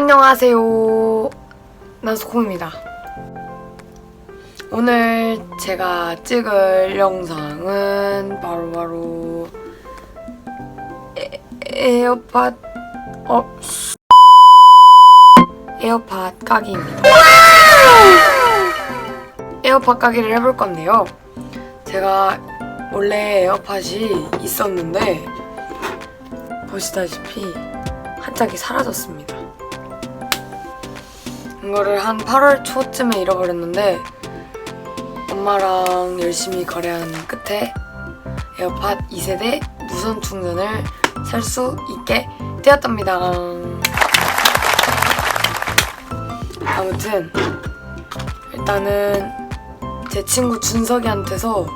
안녕하세요. 나스콩입니다. 오늘 제가 찍을 영상은 바로바로 에, 에어팟 어 에어팟 까기입니다. 에어팟 까기를 해볼 건데요. 제가 원래 에어팟이 있었는데 보시다시피 한 짝이 사라졌습니다. 이거를 한 8월 초쯤에 잃어버렸는데 엄마랑 열심히 거래한 끝에 에어팟 2세대 무선 충전을 살 수 있게 되었답니다. 아무튼 일단은 제 친구 준석이한테서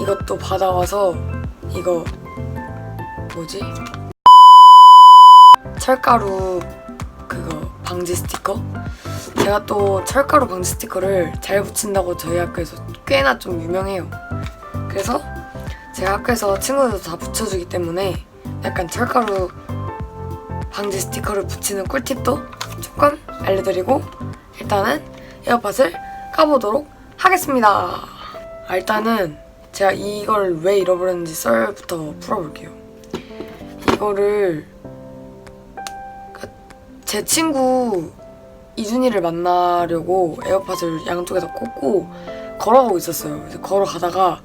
이것도 받아와서 이거 뭐지? 철가루 그거 방지 스티커? 제가 또 철가루 방지 스티커를 잘 붙인다고 저희 학교에서 꽤나 좀 유명해요. 그래서 제가 학교에서 친구들도 다 붙여주기 때문에 약간 철가루 방지 스티커를 붙이는 꿀팁도 조금 알려드리고 일단은 에어팟을 까보도록 하겠습니다. 아, 일단은 제가 이걸 왜 잃어버렸는지 썰부터 풀어볼게요. 이거를 제 친구 이준이를 만나려고 에어팟을 양쪽에다 꽂고 걸어가고 있었어요. 걸어가다가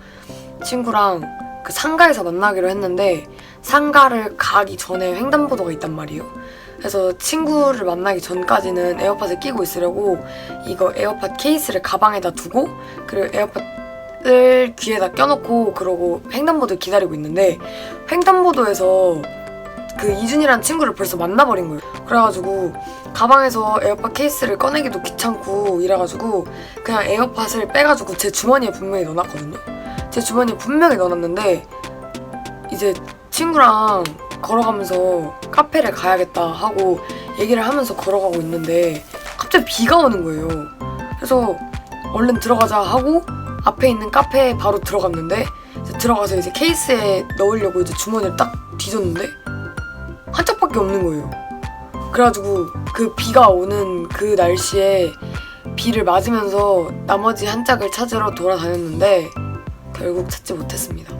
친구랑 그 상가에서 만나기로 했는데 상가를 가기 전에 횡단보도가 있단 말이에요. 그래서 친구를 만나기 전까지는 에어팟을 끼고 있으려고 이거 에어팟 케이스를 가방에다 두고 그리고 에어팟을 귀에다 껴놓고 그러고 횡단보도 기다리고 있는데 횡단보도에서 그 이준이라는 친구를 벌써 만나버린 거예요. 그래가지고 가방에서 에어팟 케이스를 꺼내기도 귀찮고 이래가지고 그냥 에어팟을 빼가지고 제 주머니에 분명히 넣어놨거든요. 제 주머니에 분명히 넣어놨는데 이제 친구랑 걸어가면서 카페를 가야겠다 하고 얘기를 하면서 걸어가고 있는데 갑자기 비가 오는 거예요. 그래서 얼른 들어가자 하고 앞에 있는 카페에 바로 들어갔는데 이제 들어가서 이제 케이스에 넣으려고 이제 주머니를 딱 뒤졌는데 한 짝밖에 없는 거예요. 그래가지고 그 비가 오는 그 날씨에 비를 맞으면서 나머지 한 짝을 찾으러 돌아다녔는데 결국 찾지 못했습니다.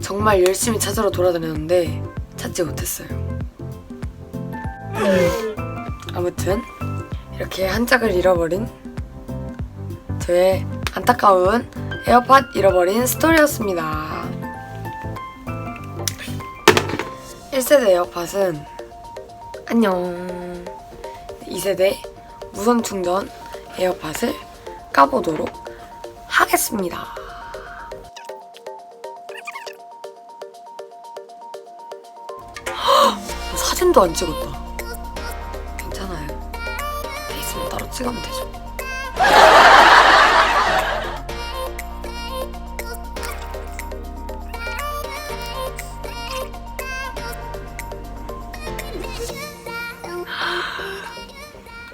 정말 열심히 찾으러 돌아다녔는데 찾지 못했어요. 아무튼 이렇게 한 짝을 잃어버린 저의 안타까운 에어팟 잃어버린 스토리였습니다. 1세대 에어팟은 안녕 2세대 무선 충전 에어팟을 까보도록 하겠습니다. 헉! 사진도 안 찍었다. 괜찮아요. 케이스만 따로 찍으면 되죠.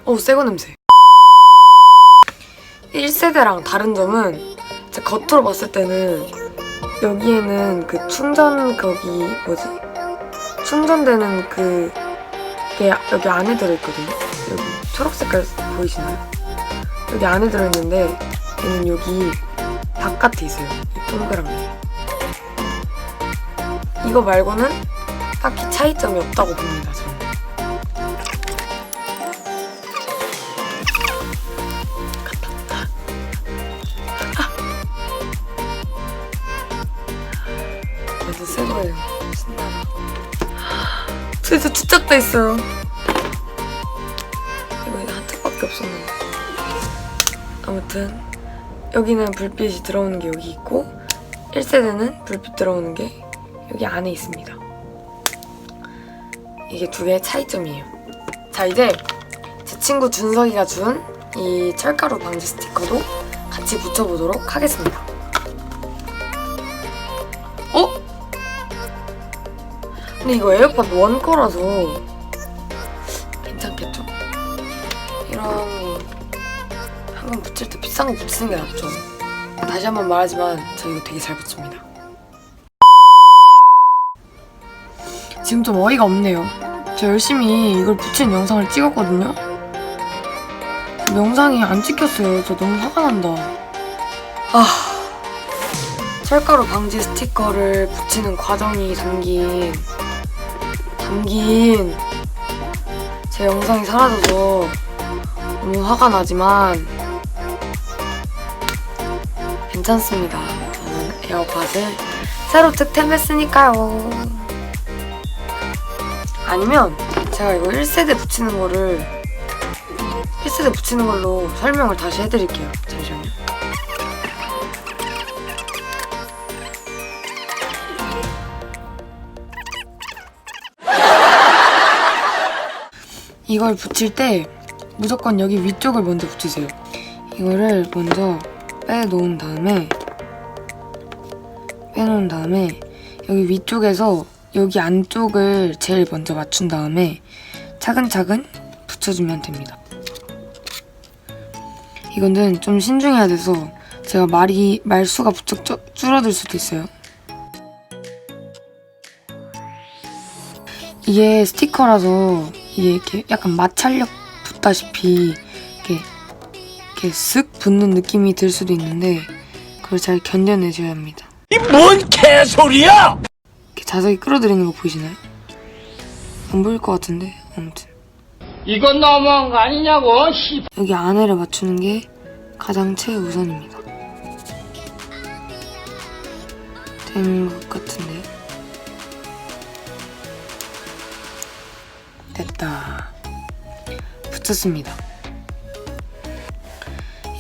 어, 새거 냄새. 1세대랑 다른 점은 제 겉으로 봤을 때는 여기에는 그 충전 거기 뭐지? 충전되는 그게 여기 안에 들어있거든요. 여기 초록 색깔 보이시나요? 여기 안에 들어있는데 얘는 여기 바깥에 있어요. 이 동그란 게. 이거 말고는 딱히 차이점이 없다고 봅니다. 저는. 그래서 투짝돼 있어요. 이거 짝밖에 없었는데. 아무튼 여기는 불빛이 들어오는 게 여기 있고 1세대는 불빛 들어오는 게 여기 안에 있습니다. 이게 두 개의 차이점이에요. 자 이제 제 친구 준석이가 준 이 철가루 방지 스티커도 같이 붙여보도록 하겠습니다. 근데 이거 에어팟 원 거라서 괜찮겠죠? 이런 거 한번 붙일 때 비싼 거 붙이는 게 낫죠. 다시 한번 말하지만 저 이거 되게 잘 붙입니다. 지금 좀 어이가 없네요. 저 열심히 이걸 붙인 영상을 찍었거든요. 영상이 안 찍혔어요. 저 너무 화가 난다. 아, 철가루 방지 스티커를 붙이는 과정이 담긴 담긴 제 영상이 사라져서 너무 화가 나지만 괜찮습니다. 저는 에어팟을 새로 득템했으니까요. 아니면 제가 이거 1세대 붙이는 거를 1세대 붙이는 걸로 설명을 다시 해드릴게요. 잠시만요. 이걸 붙일 때 무조건 여기 위쪽을 먼저 붙이세요. 이거를 먼저 빼놓은 다음에 빼놓은 다음에 여기 위쪽에서 여기 안쪽을 제일 먼저 맞춘 다음에 차근차근 붙여주면 됩니다. 이거는 좀 신중해야 돼서 제가 말이 말수가 부쩍 줄- 줄어들 수도 있어요. 이게 스티커라서 이게 이렇게 약간 마찰력 붙다시피 이렇게 이렇게 쓱 붙는 느낌이 들 수도 있는데 그걸 잘 견뎌내셔야 합니다. 이 뭔 개소리야! 이렇게 자석이 끌어들이는 거 보이시나요? 안 보일 것 같은데 아무튼 이건 너무한 거 아니냐고, 씨. 여기 안에를 맞추는 게 가장 최우선입니다. 된 것 같은데 됐 붙였습니다.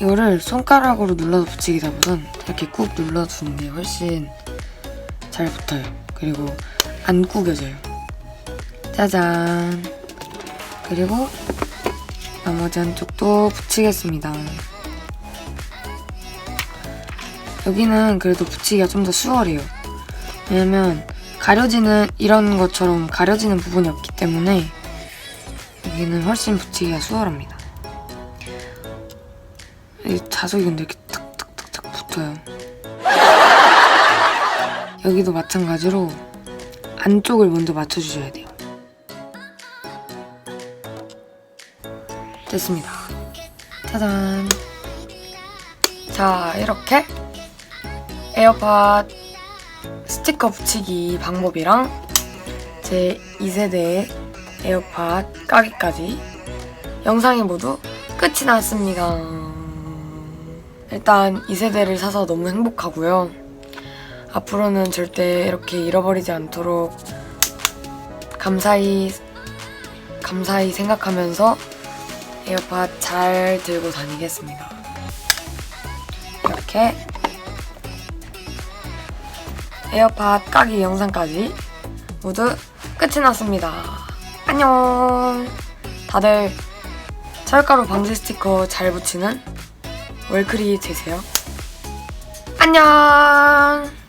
이거를 손가락으로 눌러서 붙이기보단 이렇게 꾹 눌러주는 게 훨씬 잘 붙어요. 그리고 안 구겨져요. 짜잔. 그리고 나머지 한쪽도 붙이겠습니다. 여기는 그래도 붙이기가 좀 더 수월해요. 왜냐면 가려지는 이런 것처럼 가려지는 부분이 없기 때문에 여기는 훨씬 붙이기가 수월합니다. 이 자석이 근데 이렇게 탁탁탁탁 붙어요. 여기도 마찬가지로 안쪽을 먼저 맞춰주셔야 돼요. 됐습니다. 짜잔. 자, 이렇게 에어팟 스티커 붙이기 방법이랑 제 2세대의 에어팟 까기까지 영상이 모두 끝이 났습니다. 일단 2세대를 사서 너무 행복하고요. 앞으로는 절대 이렇게 잃어버리지 않도록 감사히 감사히 생각하면서 에어팟 잘 들고 다니겠습니다. 이렇게 에어팟 까기 영상까지 모두 끝이 났습니다. 안녕! 다들 철가루 방지 스티커 잘 붙이는 월크리 되세요. 안녕!